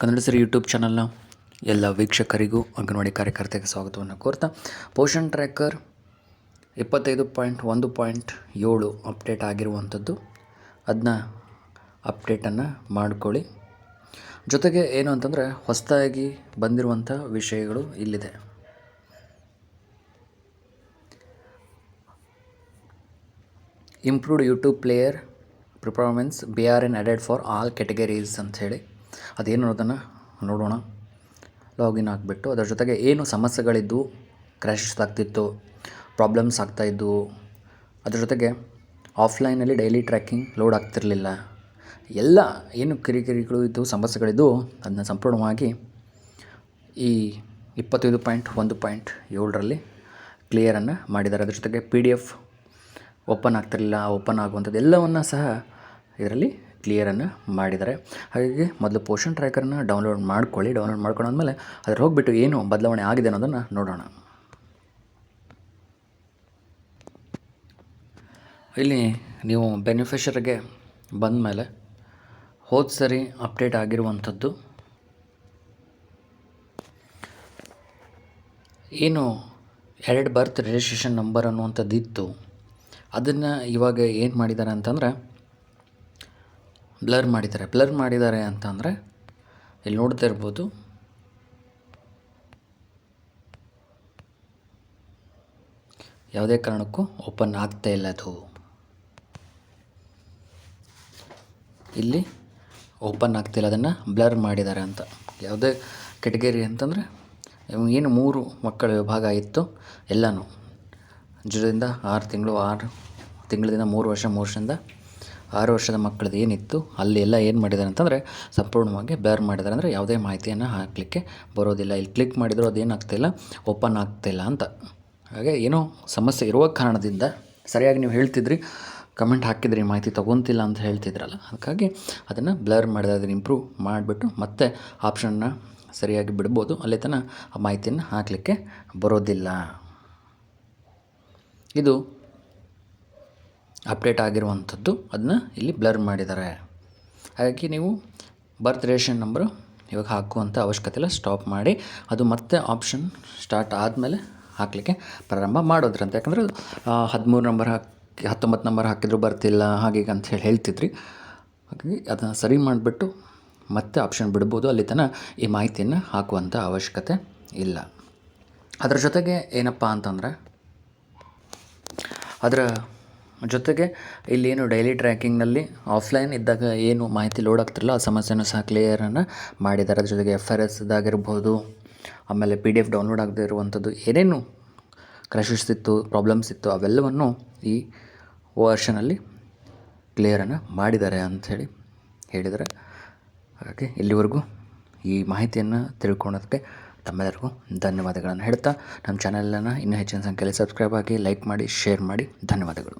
ಕನ್ನಡ ಸರಿ ಯೂಟ್ಯೂಬ್ ಚಾನಲ್ನ ಎಲ್ಲ ವೀಕ್ಷಕರಿಗೂ, ಅಂಗನವಾಡಿ ಕಾರ್ಯಕರ್ತೆಗೆ ಸ್ವಾಗತವನ್ನು ಕೋರ್ತಾ, ಪೋಷಣ್ ಟ್ರ್ಯಾಕರ್ ಇಪ್ಪತ್ತೈದು ಪಾಯಿಂಟ್ ಒಂದು ಪಾಯಿಂಟ್ ಏಳು ಅಪ್ಡೇಟ್ ಆಗಿರುವಂಥದ್ದು. ಅದನ್ನ ಅಪ್ಡೇಟನ್ನು ಮಾಡ್ಕೊಳ್ಳಿ. ಜೊತೆಗೆ ಏನು ಅಂತಂದರೆ ಹೊಸದಾಗಿ ಬಂದಿರುವಂಥ ವಿಷಯಗಳು ಇಲ್ಲಿದೆ. Improved YouTube player performance B R N added for all categories ಹೇಳಿ. ಅದೇನು ಅನ್ನೋದನ್ನು ನೋಡೋಣ. ಲಾಗಿನ್ ಆಗಿಬಿಟ್ಟು, ಅದರ ಜೊತೆಗೆ ಏನು ಸಮಸ್ಯೆಗಳಿದ್ದು ಕ್ರ್ಯಾಶಸ್ ಆಗ್ತಿತ್ತು ಪ್ರಾಬ್ಲಮ್ಸ್ ಆಗ್ತಾಯಿದ್ದು ಅದ್ರ ಜೊತೆಗೆ ಆಫ್ಲೈನಲ್ಲಿ ಡೈಲಿ ಟ್ರ್ಯಾಕಿಂಗ್ ಲೋಡ್ ಆಗ್ತಿರಲಿಲ್ಲ. ಎಲ್ಲ ಏನು ಕಿರಿಕಿರಿಗಳು ಇದ್ದು, ಸಮಸ್ಯೆಗಳಿದ್ದು ಅದನ್ನ ಸಂಪೂರ್ಣವಾಗಿ ಈ ಇಪ್ಪತ್ತೈದು ಪಾಯಿಂಟ್ ಒಂದು ಪಾಯಿಂಟ್ ಏಳರಲ್ಲಿ ಕ್ಲಿಯರನ್ನು ಮಾಡಿದ್ದಾರೆ. ಅದ್ರ ಜೊತೆಗೆ ಪಿ ಡಿ ಎಫ್ ಓಪನ್ ಆಗ್ತಿರಲಿಲ್ಲ ಓಪನ್ ಆಗುವಂಥದ್ದು ಎಲ್ಲವನ್ನು ಸಹ ಇದರಲ್ಲಿ ಕ್ಲಿಯರನ್ನು ಮಾಡಿದ್ದಾರೆ. ಹಾಗಾಗಿ ಮೊದಲು ಪೋಷನ್ ಟ್ರ್ಯಾಕರ್ನ ಡೌನ್ಲೋಡ್ ಮಾಡ್ಕೊಳ್ಳಿ. ಡೌನ್ಲೋಡ್ ಮಾಡ್ಕೊಂಡಾದ್ಮೇಲೆ ಅದ್ರ ಹೋಗಿಬಿಟ್ಟು ಏನು ಬದಲಾವಣೆ ಆಗಿದೆ ಅನ್ನೋದನ್ನು ನೋಡೋಣ. ಇಲ್ಲಿ ನೀವು ಬೆನಿಫಿಷರಿಗೆ ಬಂದ ಮೇಲೆ ಹೋದ ಸರಿ ಅಪ್ಡೇಟ್ ಆಗಿರುವಂಥದ್ದು. ಏನು ಎರಡು ಬರ್ತ್ ರಿಜಿಸ್ಟ್ರೇಷನ್ ನಂಬರ್ ಅನ್ನುವಂಥದ್ದು ಇತ್ತು ಅದನ್ನು ಇವಾಗ ಏನು ಮಾಡಿದ್ದಾರೆ ಅಂತಂದರೆ ಬ್ಲರ್ ಮಾಡಿದ್ದಾರೆ. ಬ್ಲರ್ ಮಾಡಿದ್ದಾರೆ ಅಂತಂದರೆ, ಇಲ್ಲಿ ನೋಡ್ತಾ ಇರ್ಬೋದು. ಯಾವುದೇ ಕಾರಣಕ್ಕೂ ಓಪನ್ ಆಗ್ತಾ ಇಲ್ಲ ಅದು. ಇಲ್ಲಿ ಓಪನ್ ಆಗ್ತಿಲ್ಲ, ಅದನ್ನು ಬ್ಲರ್ ಮಾಡಿದ್ದಾರೆ ಅಂತ. ಯಾವುದೇ ಕೆಟಗರಿ ಅಂತಂದರೆ ಏನು ಮೂರು ಮಕ್ಕಳ ವಿಭಾಗ ಇತ್ತು, ಎಲ್ಲನೂ. ಜೀರೋದಿಂದ ಆರು ತಿಂಗಳು, ಆರು ತಿಂಗಳಿಂದ ಮೂರು ವರ್ಷ, ಮೂರು ವರ್ಷದಿಂದ ಆರು ವರ್ಷದ ಮಕ್ಕಳದ್ದು ಏನಿತ್ತು, ಅಲ್ಲಿ ಎಲ್ಲ ಏನು ಮಾಡಿದ್ದಾರೆ ಅಂತಂದರೆ, ಸಂಪೂರ್ಣವಾಗಿ ಬ್ಲರ್ ಮಾಡಿದ್ದಾರೆ ಅಂದರೆ ಯಾವುದೇ ಮಾಹಿತಿಯನ್ನು ಹಾಕಲಿಕ್ಕೆ ಬರೋದಿಲ್ಲ. ಇಲ್ಲಿ ಕ್ಲಿಕ್ ಮಾಡಿದರೂ ಅದೇನು ಆಗ್ತಾಯಿಲ್ಲ ಓಪನ್ ಆಗ್ತಿಲ್ಲ ಅಂತ. ಹಾಗೆ ಏನೋ ಸಮಸ್ಯೆ ಇರುವ ಕಾರಣದಿಂದ, ಸರಿಯಾಗಿ ನೀವು ಹೇಳ್ತಿದ್ರಿ ಕಮೆಂಟ್ ಹಾಕಿದ್ರಿ ಮಾಹಿತಿ ತೊಗೊತಿಲ್ಲ ಅಂತ ಹೇಳ್ತಿದ್ರಲ್ಲ ಅದಕ್ಕಾಗಿ ಅದನ್ನು ಬ್ಲರ್ ಮಾಡಿದ್ರೆ ಅದನ್ನು ಇಂಪ್ರೂವ್ ಮಾಡಿಬಿಟ್ಟು ಮತ್ತೆ ಆಪ್ಷನ್ನ ಸರಿಯಾಗಿ ಬಿಡ್ಬೋದು. ಅಲ್ಲಿ ತನಕ ಆ ಮಾಹಿತಿಯನ್ನು ಹಾಕಲಿಕ್ಕೆ ಬರೋದಿಲ್ಲ. ಇದು ಅಪ್ಡೇಟ್ ಆಗಿರುವಂಥದ್ದು ಅದನ್ನ ಇಲ್ಲಿ ಬ್ಲರ್ ಮಾಡಿದ್ದಾರೆ ಹಾಗಾಗಿ ನೀವು ಬರ್ತ್ ರೇಷನ್ ನಂಬರು ಇವಾಗ ಹಾಕುವಂಥ ಅವಶ್ಯಕತೆ ಇಲ್ಲ ಸ್ಟಾಪ್ ಮಾಡಿ. ಅದು ಮತ್ತೆ ಆಪ್ಷನ್ ಸ್ಟಾರ್ಟ್ ಆದಮೇಲೆ ಹಾಕಲಿಕ್ಕೆ ಪ್ರಾರಂಭ ಮಾಡೋದ್ರಂತೆ. ಯಾಕಂದರೆ ಹದಿಮೂರು ನಂಬರ್ ಹಾಕಿ ಹತ್ತೊಂಬತ್ತು ನಂಬರ್ ಹಾಕಿದ್ರು ಬರ್ತಿಲ್ಲ ಹಾಗೆ ಅಂತ ಹೇಳಿ ಹೇಳ್ತಿದ್ರಿ. ಹಾಗಾಗಿ ಅದನ್ನು ಸರಿ ಮಾಡಿಬಿಟ್ಟು ಮತ್ತೆ ಆಪ್ಷನ್ ಬಿಡ್ಬೋದು. ಅಲ್ಲಿ ತನಕ ಈ ಮಾಹಿತಿಯನ್ನು ಹಾಕುವಂಥ ಅವಶ್ಯಕತೆ ಇಲ್ಲ. ಅದರ ಜೊತೆಗೆ ಏನಪ್ಪ ಅಂತಂದರೆ, ಅದರ ಜೊತೆಗೆ ಇಲ್ಲೇನು ಡೈಲಿ ಟ್ರ್ಯಾಕಿಂಗ್ನಲ್ಲಿ ಆಫ್ಲೈನ್ ಇದ್ದಾಗ ಏನು ಮಾಹಿತಿ ಲೋಡ್ ಆಗ್ತಿರಲ್ಲ ಆ ಸಮಸ್ಯೆನೂ ಸಹ ಕ್ಲಿಯರನ್ನು ಮಾಡಿದ್ದಾರೆ. ಅದ್ರ ಜೊತೆಗೆ ಎಫ್ ಆರ್ ಎಸ್ ಇದಾಗಿರ್ಬೋದು, ಆಮೇಲೆ ಪಿ ಡಿ ಎಫ್ ಡೌನ್ಲೋಡ್ ಆಗದೆ ಇರುವಂಥದ್ದು ಏನೇನು ಕ್ರಶಸ್ ಇತ್ತು ಪ್ರಾಬ್ಲಮ್ಸ್ ಇತ್ತು, ಅವೆಲ್ಲವನ್ನು ಈ ವರ್ಷನಲ್ಲಿ ಕ್ಲಿಯರನ್ನು ಮಾಡಿದ್ದಾರೆ ಅಂಥೇಳಿ ಹೇಳಿದ್ದಾರೆ. ಹಾಗಾಗಿ ಇಲ್ಲಿವರೆಗೂ ಈ ಮಾಹಿತಿಯನ್ನು ತಿಳ್ಕೊಳೋದಕ್ಕೆ ತಮ್ಮೆಲ್ಲರಿಗೂ ಧನ್ಯವಾದಗಳನ್ನು ಹೇಳ್ತಾ, ನಮ್ಮ ಚಾನಲನ್ನು ಇನ್ನೂ ಹೆಚ್ಚಿನ ಸಂಖ್ಯೆಯಲ್ಲಿ ಸಬ್ಸ್ಕ್ರೈಬ್ ಆಗಿ ಲೈಕ್ ಮಾಡಿ ಶೇರ್ ಮಾಡಿ, ಧನ್ಯವಾದಗಳು.